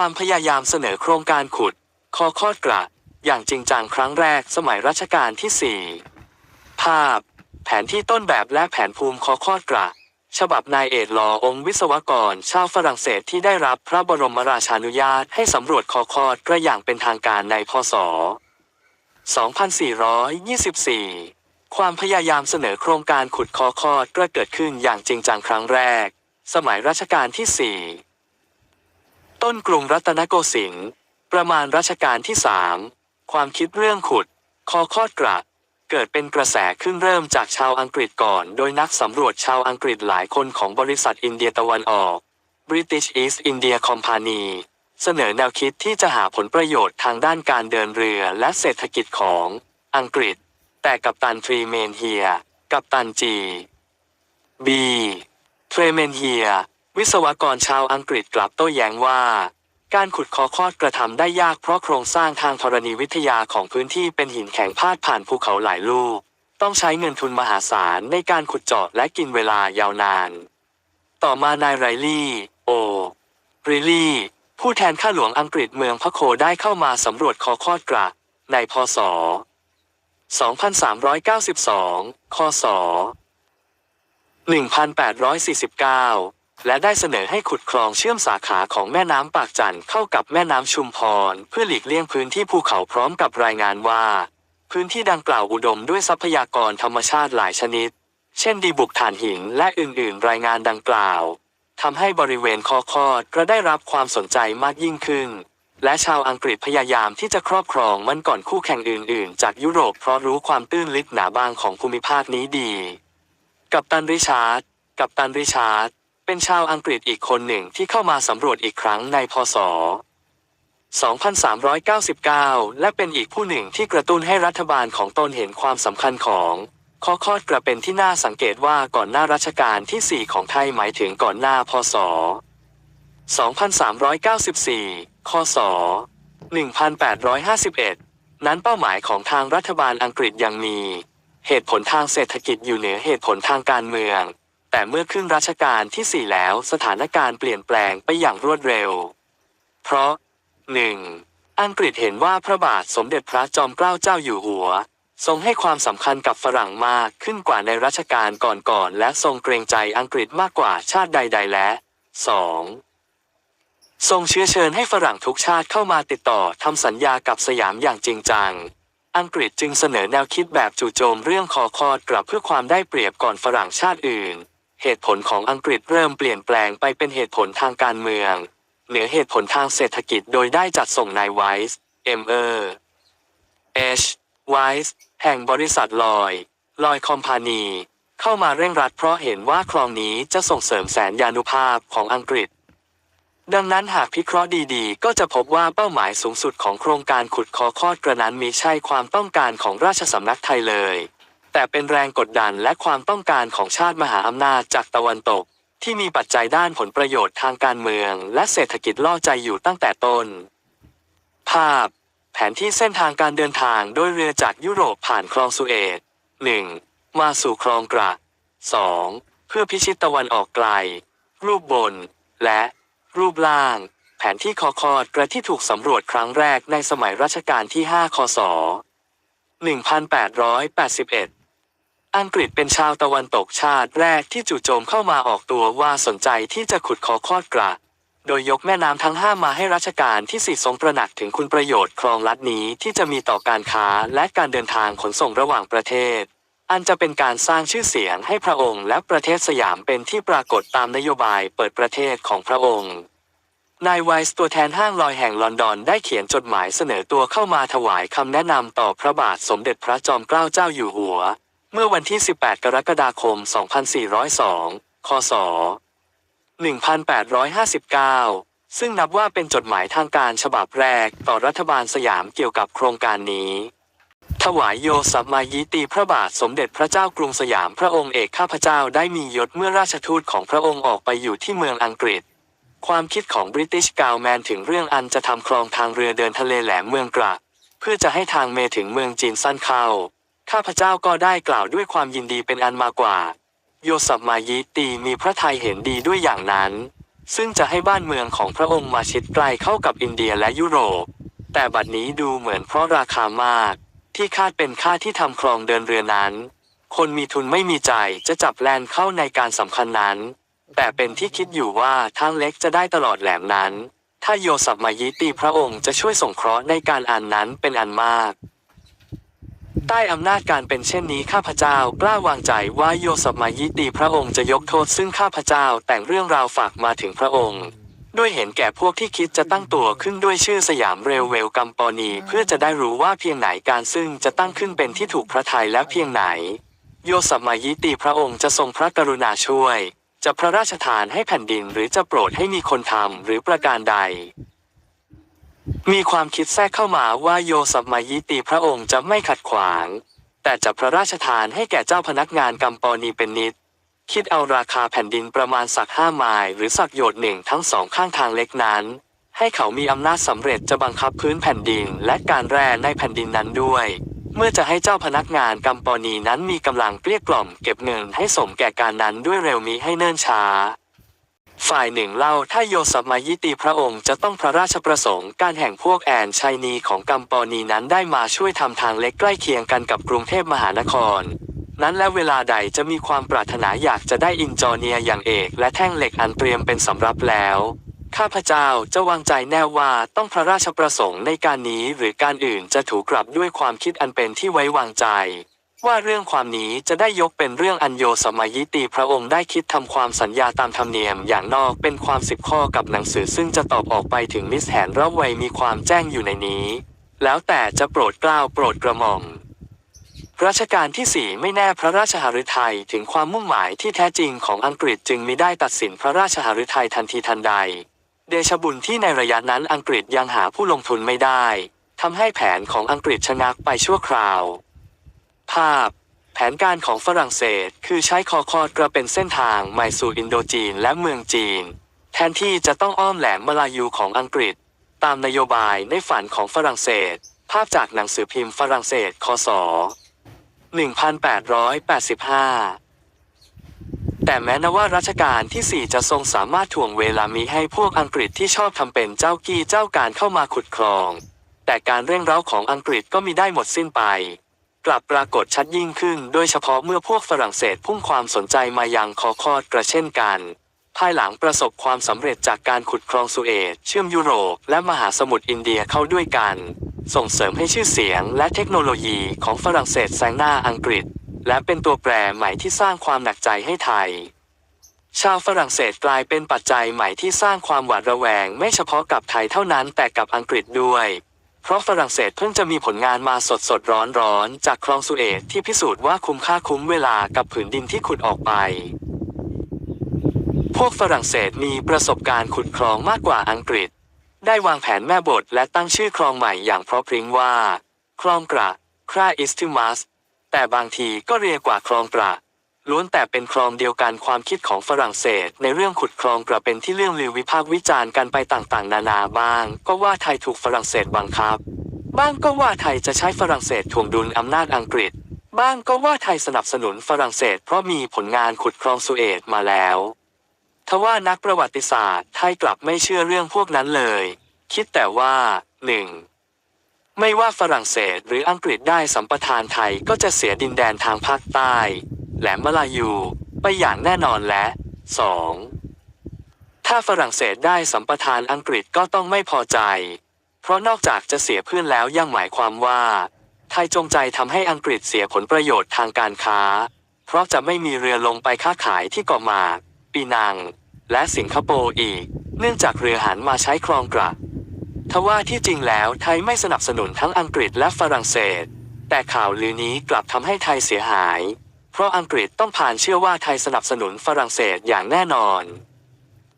ความพยายามเสนอโครงการขุด คอคอดกระ อย่างจริงจังครั้งแรกสมัยรัชกาลที่ 4 ภาพ แผนที่ต้นแบบและแผนภูมิคอคอดกระ ฉบับนายเอ็ดลอองค์วิศวกร ชาวฝรั่งเศสที่ได้รับพระบรมราชานุญาตให้สำรวจคอคอดกระอย่างเป็นทางการในพศ 2424 ความพยายามเสนอโครงการขุดคอคอดกระเกิดขึ้นอย่างจริงจังครั้งแรก สมัยรัชกาลที่ 4 ต้นกรุงรัตนโกสินทร์ประมาณรัชกาลที่สามความคิดเรื่องขุด คอคอดกระเกิดเป็นกระแสขึ้นเริ่มจากชาวอังกฤษก่อน โดยนักสำรวจชาวอังกฤษหลายคนของบริษัทอินเดียตะวันออก British East India Company เสนอแนวคิดที่จะหาผลประโยชน์ทางด้านการเดินเรือและเศรษฐกิจของอังกฤษ แต่กัปตันทรีเมนเฮีย กัปตันจีบีเทรเมนเฮีย วิศวกรชาวอังกฤษกลับโต้แย้งว่า การขุดคอคอดกระทำได้ยากเพราะโครงสร้างทางธรณีวิทยาของพื้นที่เป็นหินแข็งพาดผ่านภูเขาหลายลูก ต้องใช้เงินทุนมหาศาลในการขุดเจาะและกินเวลายาวนาน ต่อมานายไรลี่ โอริลี่ ผู้แทนข้าหลวงอังกฤษเมืองพะโคได้เข้ามาสำรวจคอคอดกระในพศ 2392 คศ 1849 และได้เสนอให้ขุดคลองเชื่อมสาขาของแม่น้ำปากจันเข้ากับแม่น้ำชุมพร เพื่อหลีกเลี่ยงพื้นที่ภูเขาพร้อมกับรายงานว่า พื้นที่ดังกล่าวอุดมด้วยทรัพยากรธรรมชาติหลายชนิด เช่นดีบุกถ่านหินและอื่นๆ รายงานดังกล่าวทำให้บริเวณคอคอดก็ได้รับความสนใจมากยิ่งขึ้น และชาวอังกฤษพยายามที่จะครอบครองมันก่อนคู่แข่งอื่น ๆ จากยุโรปเพราะรู้ความตื้นลึกหนาบางของภูมิภาคนี้ดี กัปตันริชาร์ดกัปตันริชาร์ด เป็นชาวอังกฤษอีกคนหนึ่งที่เข้ามาสำรวจอีกครั้งในพศ 2399 และเป็นอีกผู้หนึ่งที่กระตุ้นให้รัฐบาลของตนเห็นความสำคัญของคอคอดกระเป็นที่น่าสังเกตว่าก่อนหน้ารัชกาลที่ 4 ของไทยหมายถึงก่อนหน้าพศ 2394 คศ 1851 นั้นเป้าหมายของทางรัฐบาลอังกฤษยังมี เหตุผลทางเศรษฐกิจอยู่เหนือเหตุผลทางการเมือง แต่เมื่อขึ้นรัชกาลที่ 4 แล้วสถานการณ์เปลี่ยนแปลงไปอย่างรวดเร็ว เพราะ 1. อังกฤษเห็นว่าพระบาทสมเด็จพระจอมเกล้าเจ้าอยู่หัว ทรงให้ความสำคัญกับฝรั่งมากขึ้นกว่าในรัชกาลก่อนๆและทรงเกรงใจอังกฤษมากกว่าชาติใด ๆ และ 2. ทรงเชื้อเชิญให้ฝรั่งทุกชาติเข้ามาติดต่อทำสัญญากับสยามอย่างจริงจังอังกฤษจึงเสนอแนวคิดแบบจู่โจมเรื่องคอคอดกลับเพื่อความได้เปรียบก่อนฝรั่งชาติอื่น เหตุผลของอังกฤษเริ่มเปลี่ยนแปลงไปเป็นเหตุผลทางการเมือง เหนือเหตุผลทางเศรษฐกิจโดยได้จัดส่งนายไวส์เอ็มเออร์เอชไวส์แห่งบริษัทลอยลอยคอมพานี เข้ามาเร่งรัดเพราะเห็นว่าคลองนี้จะส่งเสริมแสนยานุภาพของอังกฤษ ดังนั้นหากพิเคราะห์ดีๆ ก็จะพบว่าเป้าหมายสูงสุดของโครงการขุดคอคอดกระนั้นมีใช่ความต้องการของราชสำนักไทยเลย แต่เป็นแรงกดดันและความต้องการของชาติมหาอำนาจจากตะวันตก ที่มีปัจจัยด้านผลประโยชน์ทางการเมือง และเศรษฐกิจล่อใจอยู่ตั้งแต่ต้น ภาพ แผนที่เส้นทางการเดินทางโดยเรือจากยุโรปผ่านคลองสุเอต 1. มาสู่คลองกระ 2. เพื่อพิชิตตะวันออกไกล รูปบน และรูปล่าง แผนที่คอคอดกระที่ถูกสำรวจครั้งแรกในสมัยรัชกาลที่ 5 คศ 1881 อังกฤษเป็นชาวตะวันตกชาติแรกที่จู่โจมเข้ามาออกตัวว่าสนใจที่จะขุดคอคอดกระโดยยกแม่น้ำทั้งห้ามาให้รัชกาลที่สี่ทรงตระหนักถึงคุณประโยชน์คลองลัดนี้ที่จะมีต่อการค้าและการเดินทางขนส่งระหว่างประเทศ อันจะเป็นการสร้างชื่อเสียงให้พระองค์และประเทศสยามเป็นที่ปรากฏตามนโยบายเปิดประเทศของพระองค์ นายไวส์ตัวแทนห้างลอยแห่งลอนดอนได้เขียนจดหมายเสนอตัวเข้ามาถวายคำแนะนำต่อพระบาทสมเด็จพระจอมเกล้าเจ้าอยู่หัว เมื่อวันที่ 18 กรกฎาคม 2402 คศ 1859 ซึ่งนับว่าเป็นจดหมายทางการฉบับแรกต่อรัฐบาลสยามเกี่ยวกับโครงการนี้ ถวายโยสัมมายิตีพระบาทสมเด็จพระเจ้ากรุงสยามพระองค์เอกข้าพเจ้าได้มียศเมื่อราชทูตของพระองค์ออกไปอยู่ที่เมืองอังกฤษ ความคิดของบริติชกาวแมนถึงเรื่องอันจะทำคลองทางเรือเดินทะเลแหลมเมืองกระเพื่อจะให้ทางเมถึงเมืองจีนสั้นเข้า ข้าพเจ้าก็ได้กล่าวด้วยความยินดีเป็นอันมากว่า โยสัมมายิตีมีพระทัยเห็นดีด้วยอย่างนั้น ซึ่งจะให้บ้านเมืองของพระองค์มาชิดใกล้เข้ากับอินเดียและยุโรป แต่บัดนี้ดูเหมือนเพราะราคามาก ที่คาดเป็นค่าที่ทำคลองเดินเรือนั้น คนมีทุนไม่มีใจจะจับแลนเข้าในการสำคัญนั้น แต่เป็นที่คิดอยู่ว่าทางเล็กจะได้ตลอดแหลมนั้น ถ้าโยสับมายิตีพระองค์จะช่วยส่งเคราะห์ในการอ่านนั้นเป็นอันมาก ใต้อำนาจการเป็นเช่นนี้ข้าพเจ้ากล้าวางใจว่าโยสัมายิตีพระองค์จะยกโทษซึ่งข้าพเจ้าแต่งเรื่องราวฝากมาถึงพระองค์ ด้วยเห็นแก่พวกที่คิดจะตั้งตัวขึ้นด้วยชื่อสยามเรลเวลกัมปอนีเพื่อจะได้รู้ว่าเพียงไหนการซึ่งจะตั้งขึ้นเป็นที่ถูกพระทัยและเพียงไหน โยสัมายิตีพระองค์จะทรงพระกรุณาช่วย จะพระราชทานให้แผ่นดินหรือจะโปรดให้มีคนทำหรือประการใด มีความคิดแทรกเข้ามาว่าโยสับมายิตีพระองค์จะไม่ขัดขวาง แต่จะพระราชทานให้แก่เจ้าพนักงานกัมปอนีเป็นนิด คิดเอาราคาแผ่นดินประมาณสักห้าไมล์หรือสักโยชน์หนึ่งทั้งสองข้างทางเล็กนั้น ให้เขามีอำนาจสำเร็จจะบังคับพื้นแผ่นดินและการแร่ในแผ่นดินนั้นด้วย เมื่อจะให้เจ้าพนักงานกัมปอนีนั้นมีกำลังเกลี้ยกล่อมเก็บเงินให้สมแก่การนั้นด้วยเร็วมิให้เนิ่นช้า ฝ่ายหนึ่งเล่าถ้าโยสับมายิตีพระองค์จะต้องพระราชประสงค์การแห่งพวกแอนชัยนีของกัมปอนีนั้นได้มาช่วยทำทางเล็กใกล้เคียงกันกับกรุงเทพมหานคร นั้นและเวลาใดจะมีความปรารถนาอยากจะได้อินจอเนียอย่างเอกและแท่งเหล็กอันเตรียมเป็นสำรับแล้ว ข้าพเจ้าจะวางใจแน่ว่าต้องพระราชประสงค์ในการนี้หรือการอื่นจะถูกกลับด้วยความคิดอันเป็นที่ไว้วางใจ ว่าเรื่องความนี้จะได้ยกเป็นเรื่องอันโยสมัยยิตีพระองค์ได้คิดทำความสัญญาตามธรรมเนียมอย่างนอกเป็นความสิบข้อกับหนังสือซึ่งจะตอบออกไปถึงมิสแหนระไวมีความแจ้งอยู่ในนี้ แล้วแต่จะโปรดกล้าวโปรดกระหม่อมรัชกาลที่สี่ไม่แน่พระราชหฤทัยถึงความมุ่งหมายที่แท้จริงของอังกฤษจึงมิได้ตัดสินพระราชหฤทัยทันทีทันใด เดชบุญที่ในระยะนั้นอังกฤษยังหาผู้ลงทุนไม่ได้ทำให้แผนของอังกฤษชะงักไปชั่วคราว ภาพ แผนการของฝรั่งเศส คือใช้คอคอดกระเป็นเส้นทางใหม่สู่อินโดจีนและเมืองจีน แทนที่จะต้องอ้อมแหลมมาลายูของอังกฤษ ตามนโยบายในฝันของฝรั่งเศส ภาพจากหนังสือพิมพ์ฝรั่งเศสคศ1885แต่แม้นว่ารัชกาลที่ 4 จะทรงสามารถถ่วงเวลามีให้พวกอังกฤษที่ชอบทำเป็นเจ้ากี้เจ้าการเข้ามาขุดคลอง แต่การเร่งเร้าของอังกฤษก็มีได้หมดสิ้นไป กลับปรากฏชัดยิ่งขึ้น โดยเฉพาะเมื่อพวกฝรั่งเศสพุ่งความสนใจมายังคอคอดกระเช่นกัน ภายหลังประสบความสำเร็จจากการขุดคลองสุเอตเชื่อมยุโรปและมหาสมุทรอินเดียเข้าด้วยกัน ส่งเสริมให้ชื่อเสียงและเทคโนโลยีของฝรั่งเศสแซงหน้าอังกฤษ และเป็นตัวแปรใหม่ที่สร้างความหนักใจให้ไทยชาวฝรั่งเศสกลายเป็นปัจจัยใหม่ที่สร้างความหวาดระแวง ไม่เฉพาะกับไทยเท่านั้นแต่กับอังกฤษด้วย เพราะฝรั่งเศสเพิ่งจะมีผลงานมาสดสดร้อนร้อนจากคลองสุเอตที่พิสูจน์ว่าคุ้มค่าคุ้มเวลากับผืนดินที่ขุดออกไป พวกฝรั่งเศสมีประสบการณ์ขุดคลองมากกว่าอังกฤษ ได้วางแผนแม่บทและตั้งชื่อคลองใหม่อย่างเพราะพริ้งว่า คลองกระคราอิสติมัสแต่บางทีก็เรียกว่าคลองกระ ล้วนแต่เป็นคลองเดียวกันความคิดของฝรั่งเศส ในเรื่องขุดคลองกระเป็นที่เรื่องลือวิพากษ์วิจารณ์กันไปต่างๆ นานาบ้าง ก็ว่าไทยถูกฝรั่งเศสบังคับ บ้างก็ว่าไทยจะใช้ฝรั่งเศสถ่วงดุลอำนาจอังกฤษ บ้างก็ว่าไทยสนับสนุนฝรั่งเศส เพราะมีผลงานขุดคลองสุเอตมาแล้วทว่านักประวัติศาสตร์ไทยกลับไม่เชื่อเรื่องพวกนั้นเลย คิดแต่ว่าหนึ่งไม่ว่าฝรั่งเศสหรืออังกฤษได้สัมปทานไทยก็จะเสียดินแดนทางภาคใต้ แหลมมาลายูไปอย่างแน่นอนและ 2. ถ้าฝรั่งเศสได้สัมปทานอังกฤษก็ต้องไม่พอใจ เพราะนอกจากจะเสียเพื่อนแล้วยังหมายความว่า ไทยจงใจทำให้อังกฤษเสียผลประโยชน์ทางการค้า เพราะจะไม่มีเรือลงไปค้าขายที่เกาะหมากปีนัง และสิงคโปร์อีก เนื่องจากเรือหันมาใช้คลองกระทว่าที่จริงแล้วไทยไม่สนับสนุนทั้งอังกฤษและฝรั่งเศส แต่ข่าวลือนี้กลับทำให้ไทยเสียหาย เพราะอังกฤษต้องผ่านเชื่อว่าไทยสนับสนุนฝรั่งเศสอย่างแน่นอน